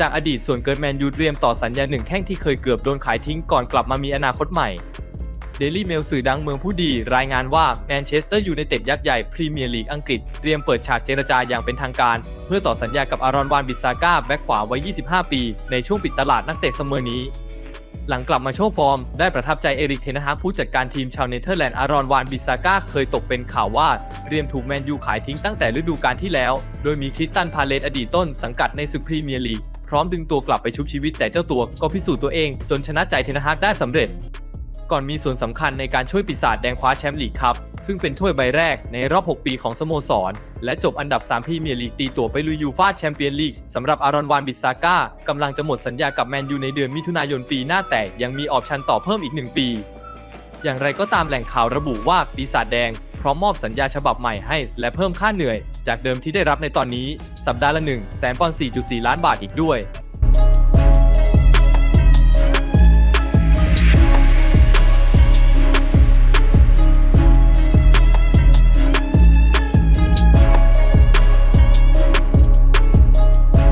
จากอดีตส่วนเกิดแมนยูเตรียมต่อสัญญาหนึ่งแข้งที่เคยเกือบโดนขายทิ้งก่อนกลับมามีอนาคตใหม่เดลี่เมลสื่อดังเมืองผู้ดี รายงานว่าแมนเชสเตอร์ยูไนเต็ดยักษ์ใหญ่พรีเมียร์ลีกอังกฤษ เตรียมเปิดฉากเจรจาอย่างเป็นทางการ เพื่อต่อสัญญากับอารอนวานบิซาก้าแบ็คขวาวัย 25 ปี ในช่วงปิดตลาดนักเตะเสมอนี้ หลังกลับมาโชว์ฟอร์ม ได้ประทับใจเอริกเทนฮาผู้จัดการทีมชาวเนเธอร์แลนด์อารอนวานบิซาก้าเคยตกเป็นข่าวว่าเตรียมถูกแมนยูขายทิ้งตั้งแต่ฤดูกาลที่แล้ว โดยมีคริสตันพาเลตอดีตต้นสังกัดในศึกพรีเมียร์ลีก ร้อมดึงตัวกลับไปชุบชีวิตแต่เจ้าตัวก็พิสูจน์ตัวเอง จนชนะใจเทนฮากได้สำเร็จ ก่อนมีส่วนสำคัญในการช่วยปีศาจแดงคว้าแชมป์ลีกครับ ซึ่งเป็นถ้วยใบแรกในรอบ 6 ปีของสโมสร และจบอันดับ3พรีเมียร์ลีกตีตัวไปลุยยูฟ่าแชมเปี้ยนลีกสำหรับอารอนวานบิสซาก้ากำลังจะหมดสัญญากับแมนยูในเดือนมิถุนายนปีหน้าแต่ยังมีออปชันต่อเพิ่มอีก 1 ปี อย่างไรก็ตามแหล่งข่าวระบุว่าปีศาจแดงพร้อมมอบสัญญาฉบับใหม่ให้ และเพิ่มค่าเหนื่อย จากเดิมที่ได้รับในตอนนี้สัปดาห์ละ1แสนปอนด์4.4 ล้านบาทอีกด้วย